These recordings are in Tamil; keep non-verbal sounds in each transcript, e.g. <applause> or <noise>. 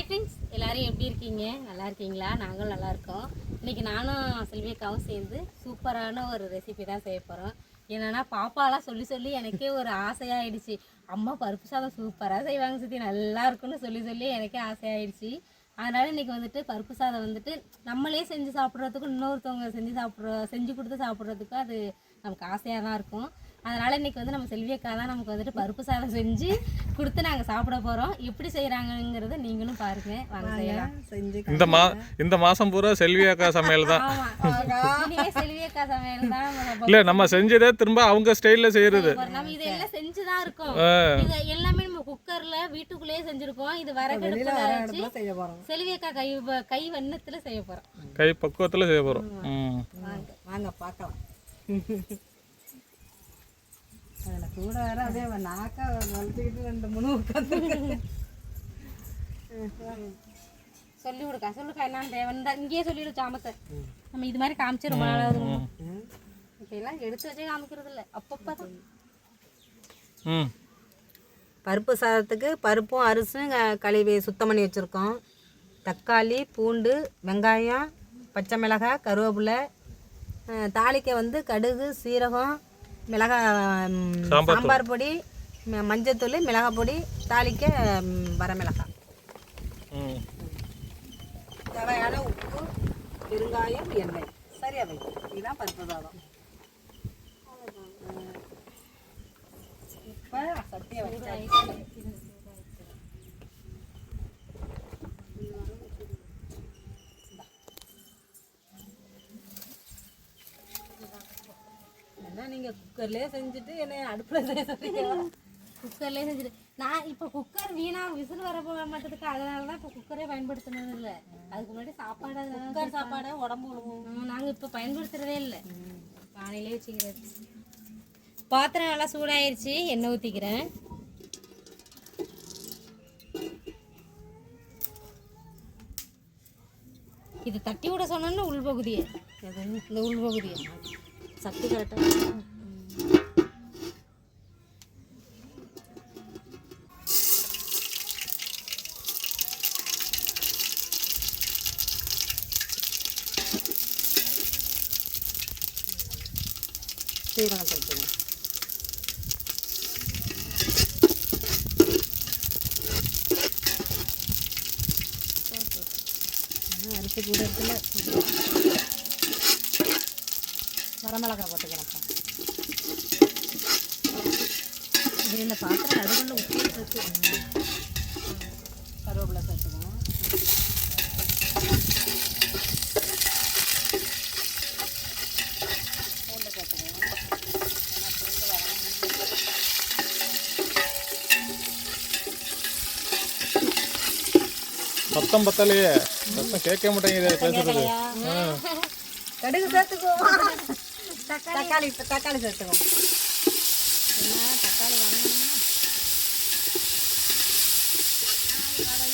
ஹாய் ஃப்ரெண்ட்ஸ் எல்லோரும் எப்படி இருக்கீங்க? நல்லா இருக்கீங்களா? நாங்களும் நல்லா இருக்கோம். இன்னைக்கு நானும் செல்வியக்காவும் சேர்ந்து சூப்பரான ஒரு ரெசிபி தான் செய்ய போகிறோம் என்னென்னா பாப்பாலாம் சொல்லி சொல்லி எனக்கே ஒரு ஆசையாகிடுச்சு அம்மா பருப்பு சாதம் சூப்பராக செய்வாங்க சுற்றி நல்லா இருக்குன்னு சொல்லி சொல்லி எனக்கே ஆசையாகிடுச்சு அதனால் இன்னைக்கு வந்துட்டு பருப்பு சாதம் வந்துட்டு நம்மளே செஞ்சு சாப்பிட்றதுக்கும் இன்னொருத்தவங்க செஞ்சு சாப்பிட்ற செஞ்சு கொடுத்து சாப்பிட்றதுக்கும் அது நமக்கு ஆசையாக தான் இருக்கும். அதனால இன்னைக்கு வந்து நம்ம செல்வியக்கா தான் நமக்கு வந்துட்டு பருப்பு சாதம் செஞ்சு கொடுத்து நாங்கள் சாப்பிட போகிறோம் எப்படி செய்கிறாங்கங்கிறத நீங்களும் பாருங்க. வாங்க செய்யலாம். செஞ்சு இந்த மா இந்த மாசம் பூரா செல்வி அக்கா சமையல் தான். செல்வியக்கா சமையல் தான் இல்ல நம்ம செஞ்சதே திரும்ப அவங்க ஸ்டைல்ல செய்யறது. நம்ம இதெல்லாம் செஞ்சு தான் இருக்கோம். இது எல்லாமே நம்ம குக்கர்ல வீட்டுக்குள்ளேயே செஞ்சிருக்கோம் இது வரகடுப்புல செய்ய போறோம். செல்வியக்கா கை கை வண்ணத்துல செய்ய போறோம். கை பக்குவத்துல செய்ய போறோம். ம். வாங்க வாங்க பார்க்கலாம். கூட வேற அதே நாக்கா வளர்த்துக்கிட்டு ரெண்டு மூணு உட்காந்து சொல்லி கொடுக்கா சொல்லுக்கா என்னன்னு தேவை. இங்கேயே சொல்லிடு சாமத்தை. நம்ம இது மாதிரி காமிச்சு ரொம்ப நாளாவது இப்போ எல்லாம் எடுத்து வச்சே காமிக்கிறது இல்லை. அப்பப்போ தான். ம். பருப்பு சாதத்துக்கு பருப்பும் அரிசும் க- கழுவி சுத்தம் பண்ணி வச்சுருக்கோம். தக்காளி பூண்டு வெங்காயம் பச்சை மிளகாய் கருவேப்பிலை தாளிக்க வந்து கடுகு சீரகம் மிளகாய் சாம்பார் பொடி. மஞ்சத்தூள் மிளகாய் பொடி தாளிக்க வரமிளகாய் தேவையான உப்பு பெருங்காயம் எண்ணெய். சரியா வை. இதுதான் பருப்பு சாதம் இப்போ சட்டியை வச்சாச்சு நீங்கள் குக்கர்லேயே செஞ்சுட்டு என்ன அடுப்பில் செய்ய குக்கர்லேயே செஞ்சுட்டு. நான் இப்போ குக்கர் வீணா விசில் வர போக மாட்டதுக்கு அதனால தான் இப்போ குக்கரே பயன்படுத்தினது இல்லை. அதுக்கு முன்னாடி சாப்பாடு குக்கர் சாப்பாடை உடம்பு விழுவும் நாங்கள் இப்போ பயன்படுத்துறதே இல்லை. பானையிலே வச்சுக்கிறது. பாத்திரம் நல்லா சூடாயிருச்சு எண்ணெய் ஊற்றிக்கிறேன் இது தட்டி விட சொன்னோன்னு உள்பகுதியை இந்த உள்பகுதியை சக்தி கரெக்டாக சீரகம் சேர்த்துங்க ஆனா, அரிசி கூட இருக்குல்ல வரமிளகாய் போட்டுக்கிறேன்ப்பா இது இந்த பாத்திரம் நடுவில் உப்பு கருவேப்பிலை சேர்த்துக்கணும். பூண்டு சேர்த்துக்கணும். சத்தம் பத்தலையே. சத்தம் கேட்க மாட்டேங்குது பேசுறது. கடுகு சேர்த்துக்குவோம் தக்காளி. தக்காளி சேர்த்துக்குவோம் தக்காளி வாங்கணும்னா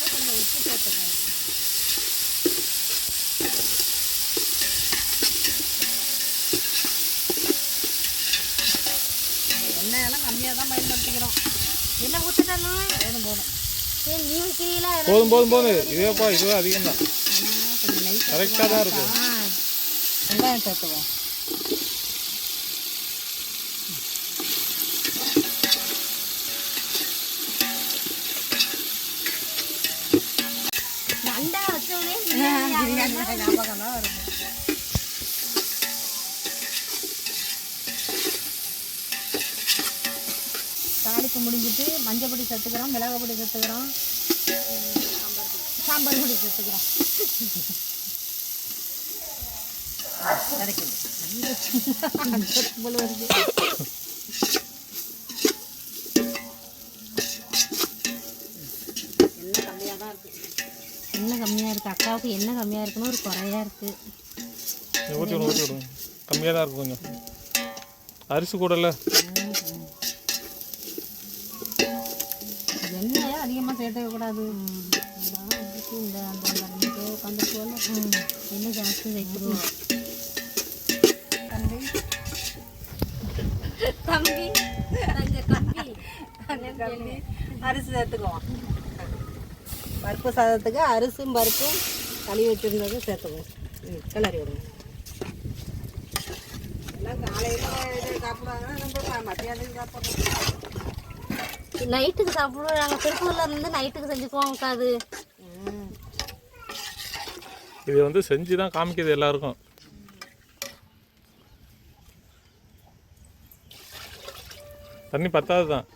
கொஞ்சம் உப்பு சேர்த்துக்குவோம் எண்ணெயெல்லாம் கம்மியாக தான் பயன்படுத்திக்கிறோம் என்ன ஊற்றிட்டாலும் போதும். போதும் சரி நீ வைக்கிறீங்களா போதும் போதும் போதும். இதேப்பா இதுவே அதிகம் தான் கரெக்டாக தான் இருக்கு வெங்காயம் சேர்த்துக்குவோம் அண்டா வச்சோடனே ஞாபகம் தான் வரும் தாளிப்பு முடிஞ்சிட்டு மஞ்சள் பொடி சேர்த்துக்கிறோம் மிளகாய் பொடி சேர்த்துக்கிறோம். சாம்பார் பொடி சேர்த்துக்கிறோம். கிடைக்கும் வருது எல்லாம் கம்மியாக தான் இருக்குது எண்ணெய் கம்மியாக இருக்குது அக்காவுக்கு எண்ணெய் கம்மியாக இருக்குன்னு ஒரு குறையா இருக்குது ஊற்றி விடும் ஊற்றி விடும் கம்மியாக தான் இருக்கும் கொஞ்சம். அரிசி கூடல எண்ணெயை அதிகமாக கூடாது இந்த அந்த அந்த உட்காந்து போல என்ன ஜாஸ்தி வைக்கிறோம் தம்பி. தம்பி தம்பி. தம்பி அரிசி சேர்த்துக்குவோம். பருப்பு சாதத்துக்கு அரிசும் பருப்பும் கழுவி வச்சுருந்ததும் சேர்த்துக்குவோம். கிளறி விடுங்க. எல்லாம் காலையில் சாப்பிடுவாங்கன்னா நம்ம மத்தியானத்துக்கு சாப்பிட்றோம் நைட்டுக்கு சாப்பிடுவோம். நாங்கள் திருப்பூர்ல இருந்து நைட்டுக்கு செஞ்சுக்குவோம் அது ம் இது வந்து செஞ்சு தான் காமிக்குது எல்லாருக்கும். தண்ணி பத்தாது தான்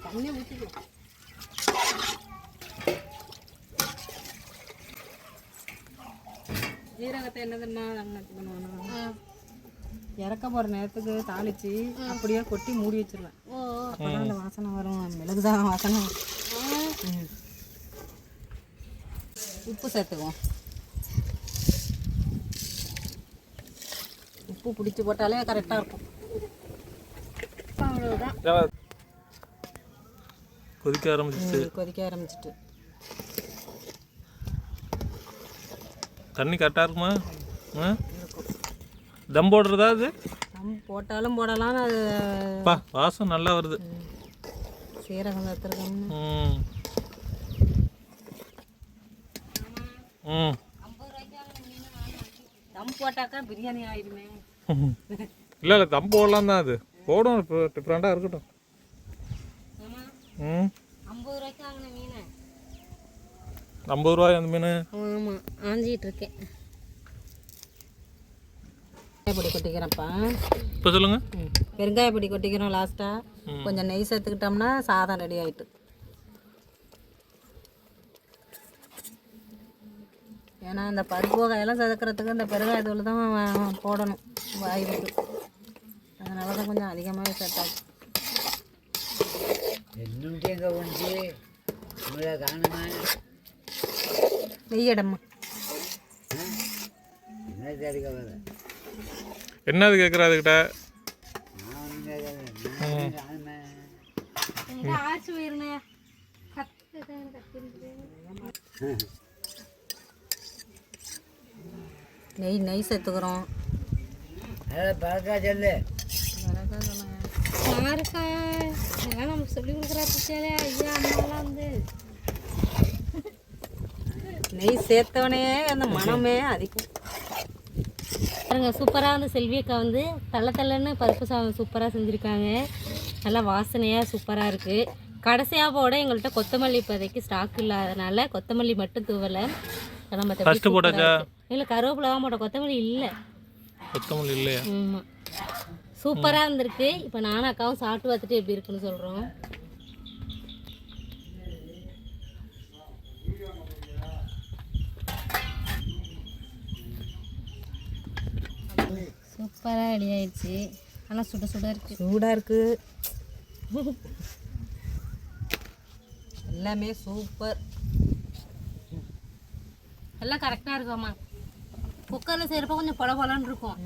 ஜீரகத்தை என்ன தெரியுமா இறக்க போகிற நேரத்துக்கு தாளித்து அப்படியே கொட்டி மூடி வச்சிருவேன். ஓ அப்போ தான் அந்த வாசனை வரும். மிளகுதான் வாசனை ம். உப்பு சேர்த்துக்குவோம். உப்பு பிடிச்சி போட்டாலே கரெக்டாக இருக்கும். அவ்வளோதான் கொதிக்க ஆரம்பிச்சிச்சு ம், கொதிக்க ஆரம்பிச்சிட்டு. தண்ணி கரெக்டாக இருக்குமா? தம் போடுறதா அது? போட்டாலும் போடலாம். அது பா வாசம் நல்லா வருது. சீரகம் சேர்த்துருக்கோம் ம். ம். தம் போட்டாக்கா பிரியாணி ஆயிடுமே இல்லை இல்லை தம் போடலாம் தான் அது. போடும் டிஃப்ரெண்ட்டாக இருக்கட்டும். ம். ஐம்பது ரூபாய்க்கு வாங்கின மீன். ஐம்பது ரூபாய் அந்த மீன். ஆமாம் ஆஞ்சிட்டு இருக்கேன். பொடி கொட்டிக்கிறேன்ப்பா. இப்போ சொல்லுங்க. பெருங்காய பொடி கொட்டிக்கிறோம் லாஸ்ட்டாக கொஞ்சம் நெய் சேர்த்துக்கிட்டோம்னா சாதம் ரெடி ஆகிட்டு ஏன்னா இந்த பருப்பு வகையெல்லாம் செதுக்கிறதுக்கு இந்த பெருங்காய தூள் தான் போடணும். வாய்ப்பு அதனால தான் கொஞ்சம் அதிகமாகவே சேர்த்தாச்சு என்னுடைய ஒன்று உங்களை காணுமா நெய்யடம்மா. என்ன தெரியாது என்னது கேட்குற அதுக்கிட்ட நெய் நெய் சேர்த்துக்கிறோம். இதெல்லாம் நமக்கு சொல்லி. கொடுக்குறா பிச்சையில? ஐயா வந்து. நெய் சேர்த்தவனே அந்த மனமே அதிகம். பாருங்க சூப்பராக வந்து செல்வி அக்கா வந்து தள்ள தள்ளன்னு பருப்பு சாதம் சூப்பராக செஞ்சுருக்காங்க. நல்லா வாசனையாக சூப்பராக இருக்குது கடைசியாக போட எங்கள்கிட்ட கொத்தமல்லி இப்போதைக்கு ஸ்டாக் இல்லாதனால கொத்தமல்லி மட்டும் தூவலை. நம்ம? இல்லை கருவேப்பிலை தான் போட்ட கொத்தமல்லி இல்லை. கொத்தமல்லி இல்லையா? ஆமாம் சூப்பராக இருந்திருக்கு. இப்போ நானும் அக்காவும் சாப்பிட்டு பார்த்துட்டு எப்படி இருக்குன்னு சொல்கிறோம் சூப்பராக ரெடி ஆயிடுச்சு. ஆனால் சுட சுட இருக்கு. சூடாக இருக்குது எல்லாமே சூப்பர். எல்லாம் கரெக்டாக இருக்கும்மா. குக்கரில் செய்கிறப்ப கொஞ்சம் பொல பொலன்னு இருக்கும்.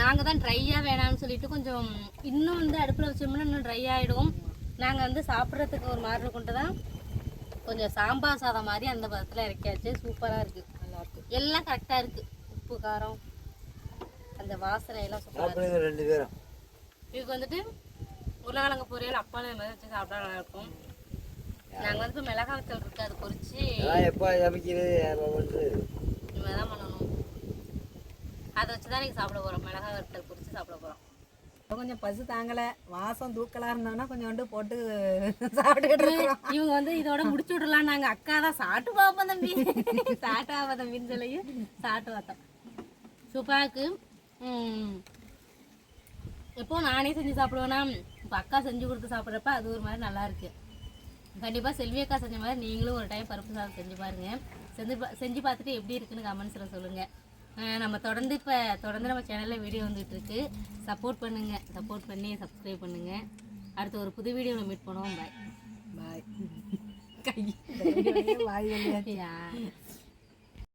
நாங்கள் தான் ட்ரையாக வேணாம்னு சொல்லிட்டு கொஞ்சம் இன்னும் வந்து அடுப்பில் வச்சோம்னா இன்னும் ட்ரை ஆகிடும் நாங்கள் வந்து சாப்பிட்றதுக்கு ஒரு மாதிரி கொண்டு தான் கொஞ்சம் சாம்பார் சாதம் மாதிரி அந்த பதத்தில் இறக்கியாச்சு. சூப்பராக இருக்குது நல்லாயிருக்கு எல்லாம் கரெக்டாக இருக்குது உப்பு காரம். அந்த வாசனை எல்லாம் சூப்பராக இருக்குது ரெண்டு பேரும். இதுக்கு வந்துட்டு உருளைக்கிழங்கு பொரியல் அப்பால இந்த மாதிரி வச்சு சாப்பிட்டா நல்லாயிருக்கும். நாங்கள் வந்து இப்போ மிளகாய் வத்தல் இருக்குது அது பொரிச்சு நான் எப்போ சமைக்கிறது இனிமேல் தான் பண்ணணும். அதை வச்சு தான் நீங்கள் சாப்பிட போகிறோம் மிளகாய் வத்தல் பொரிச்சு சாப்பிட போகிறோம் கொஞ்சம் பசு தாங்கலை வாசம் தூக்கலாக இருந்தோன்னா கொஞ்சோண்டு போட்டு <laughs> சாப்பிட்டுக்கிட்டு இருக்கிறோம். இவங்க வந்து இதோட முடிச்சு விடலாம் நாங்கள் அக்கா தான். சாப்பிட்டு பார்ப்போம் தம்பி. சாப்பிட்டு தம்பின்னு சொல்லி சாப்பிட்டு பார்த்தோம். சூப்பராக இருக்கு. ம். எப்போ நானே செஞ்சு சாப்பிடுவேன்னா இப்போ அக்கா செஞ்சு கொடுத்து சாப்பிட்றப்ப அது ஒரு மாதிரி நல்லா இருக்கு. கண்டிப்பாக செல்வி அக்கா செஞ்ச மாதிரி நீங்களும் ஒரு டைம் பருப்பு சாதம் செஞ்சு பாருங்க. செஞ்சு பா- செஞ்சு பார்த்துட்டு எப்படி இருக்குன்னு கமெண்ட்ஸில் சொல்லுங்கள் நம்ம தொடர்ந்து இப்போ தொடர்ந்து நம்ம சேனலில் வீடியோ வந்துட்டு இருக்கு. சப்போர்ட் பண்ணுங்க. சப்போர்ட் பண்ணி சப்ஸ்கிரைப் பண்ணுங்க. அடுத்த ஒரு புது வீடியோவில் மீட் பண்ணுவோம். பாய் பாய் கை. <laughs>